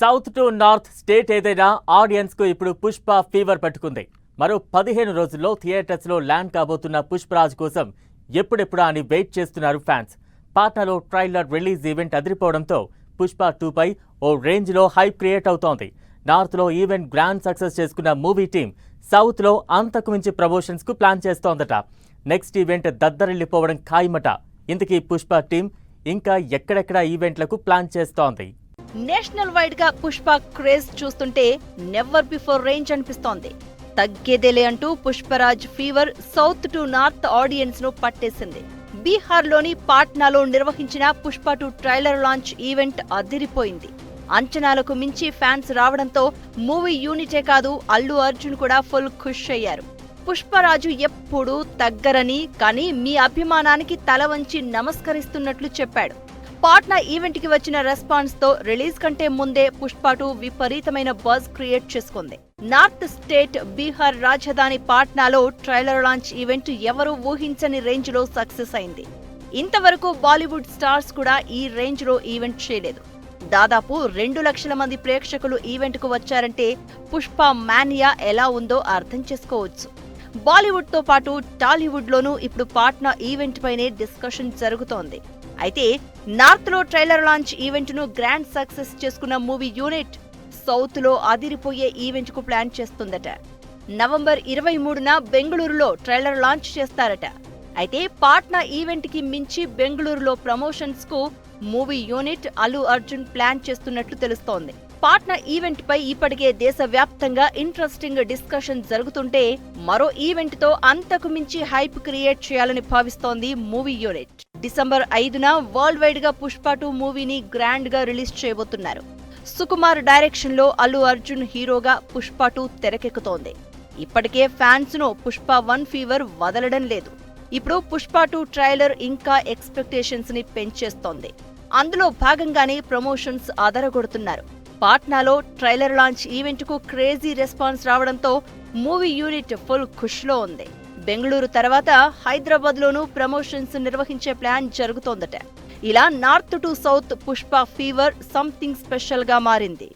South to north state ఏదైనా ఆడియన్స్కు ఇప్పుడు Pushpa fever పట్టుకుంది. మరో పదిహేను రోజుల్లో థియేటర్స్లో ల్యాండ్ కాబోతున్న పుష్పరాజ్ కోసం ఎప్పుడెప్పుడా అని వెయిట్ చేస్తున్నారు ఫ్యాన్స్. పాట్నాలో ట్రైలర్ రిలీజ్ ఈవెంట్ అదిరిపోవడంతో పుష్ప టూ పై ఓ రేంజ్లో హైప్ క్రియేట్ అవుతోంది. నార్త్లో ఈవెంట్ గ్రాండ్ సక్సెస్ చేసుకున్న మూవీ టీం సౌత్లో అంతకుమించి అంతకు మించి ప్రమోషన్స్కు ప్లాన్ చేస్తోందట. నెక్స్ట్ ఈవెంట్ దద్దరిల్లిపోవడం ఖాయమట. ఇంతకీ పుష్ప టీం ఇంకా ఎక్కడెక్కడ ఈవెంట్లకు ప్లాన్ చేస్తోంది? నేషనల్ వైడ్గా పుష్ప క్రేజ్ చూస్తుంటే నెవర్ బిఫోర్ రేంజ్ అనిపిస్తోంది. తగ్గేదేలే అంటూ Pushparaj fever south to north ఆడియన్స్ను పట్టేసింది. బీహార్లోని పాట్నాలో నిర్వహించిన Pushpa two trailer launch event అదిరిపోయింది. అంచనాలకు మించి ఫ్యాన్స్ రావడంతో మూవీ యూనిటే కాదు అల్లు అర్జున్ కూడా ఫుల్ ఖుష్ అయ్యారు. పుష్పరాజు ఎప్పుడూ తగ్గరని కానీ మీ అభిమానానికి తల వంచి నమస్కరిస్తున్నట్లు చెప్పాడు. పాట్నా ఈవెంట్కి వచ్చిన రెస్పాన్స్తో రిలీజ్ కంటే ముందే పుష్పటు విపరీతమైన బజ్ క్రియేట్ చేసుకుంది. నార్త్ స్టేట్ బీహార్ రాజధాని పాట్నాలో ట్రైలర్ లాంచ్ ఈవెంట్ ఎవరూ ఊహించని రేంజ్లో సక్సెస్ అయింది. ఇంతవరకు బాలీవుడ్ స్టార్స్ కూడా ఈ రేంజ్లో ఈవెంట్ చేయలేదు. దాదాపు రెండు లక్షల మంది ప్రేక్షకులు ఈవెంట్కు వచ్చారంటే పుష్ప మానియా ఎలా ఉందో అర్థం చేసుకోవచ్చు. బాలీవుడ్తో పాటు టాలీవుడ్ లోనూ ఇప్పుడు పాట్నా ఈవెంట్ పైనే డిస్కషన్ జరుగుతోంది. అయితే నార్త్లో ట్రైలర్ లాంచ్ ఈవెంట్ను గ్రాండ్ సక్సెస్ చేసుకున్న మూవీ యూనిట్ సౌత్లో అదిరిపోయే ఈవెంట్కు ప్లాన్ చేస్తుందట. నవంబర్ ఇరవై మూడున బెంగళూరులో ట్రైలర్ లాంచ్ చేస్తారట. అయితే పాట్నా ఈవెంట్కి మించి బెంగళూరులో ప్రమోషన్స్కు movie unit Allu Arjun plan చేస్తున్నట్లు తెలుస్తోంది. పాట్నా ఈవెంట్ పై ఇప్పటికే దేశవ్యాప్తంగా ఇంట్రెస్టింగ్ డిస్కషన్ జరుగుతుంటే మరో ఈవెంట్తో అంతకు మించి హైప్ క్రియేట్ చేయాలని భావిస్తోంది మూవీ యూనిట్. డిసెంబర్ ఐదున వరల్డ్ వైడ్గా పుష్ప టూ మూవీని గ్రాండ్గా రిలీజ్ చేయబోతున్నారు. సుకుమార్ డైరెక్షన్లో అల్లు అర్జున్ హీరోగా పుష్ప టూ తెరకెక్కుతోంది. ఇప్పటికే ఫ్యాన్స్ను పుష్ప వన్ ఫీవర్ వదలడం లేదు. ఇప్పుడు పుష్ప టూ ట్రైలర్ ఇంకా ఎక్స్పెక్టేషన్స్ని పెంచేస్తోంది. అందులో భాగంగానే ప్రమోషన్స్ అదరగొడుతున్నారు పాట్నాలో ట్రైలర్ లాంచ్ ఈవెంట్కు క్రేజీ రెస్పాన్స్ రావడంతో మూవీ యూనిట్ ఫుల్ ఖుష్లో ఉంది. బెంగళూరు తర్వాత హైదరాబాద్లోనూ ప్రమోషన్స్ నిర్వహించే ప్లాన్ జరుగుతోందట. ఇలా north to south Pushpa fever something స్పెషల్గా మారింది.